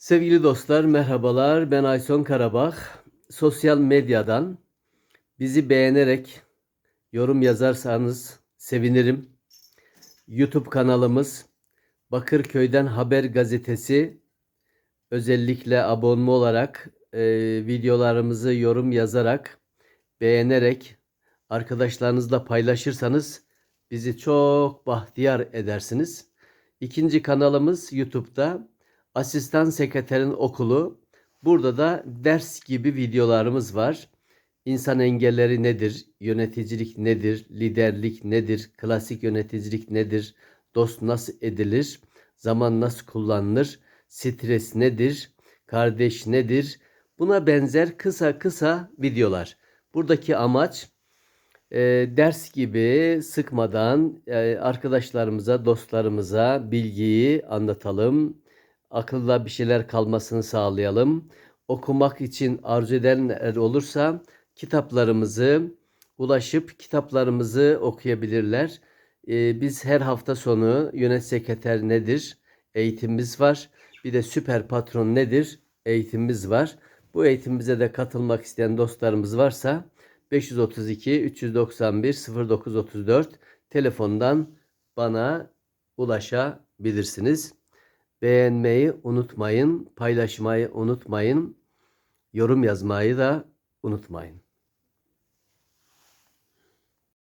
Sevgili dostlar merhabalar ben Ayson Karabağ. Sosyal medyadan bizi beğenerek yorum yazarsanız sevinirim. YouTube kanalımız Bakırköy'den Haber Gazetesi özellikle abone olarak e, videolarımızı yorum yazarak beğenerek arkadaşlarınızla paylaşırsanız bizi çok bahtiyar edersiniz. İkinci kanalımız YouTube'da Asistan Sekreterin Okulu. Burada da ders gibi videolarımız var. İnsan engelleri nedir? Yöneticilik nedir? Liderlik nedir? Klasik yöneticilik nedir? Dost nasıl edilir? Zaman nasıl kullanılır? Stres nedir? Kardeş nedir? Buna benzer kısa kısa videolar. Buradaki amaç e, ders gibi sıkmadan e, arkadaşlarımıza, dostlarımıza bilgiyi anlatalım. Akılda bir şeyler kalmasını sağlayalım. Okumak için arzu edenler olursa kitaplarımızı ulaşıp kitaplarımızı okuyabilirler. E, biz her hafta sonu yönet sekreter nedir? Eğitimimiz var. Bir de süper patron nedir? Eğitimimiz var. Bu eğitimimize de katılmak isteyen dostlarımız varsa 532 391 0934 telefondan bana ulaşabilirsiniz. Beğenmeyi unutmayın, paylaşmayı unutmayın, yorum yazmayı da unutmayın.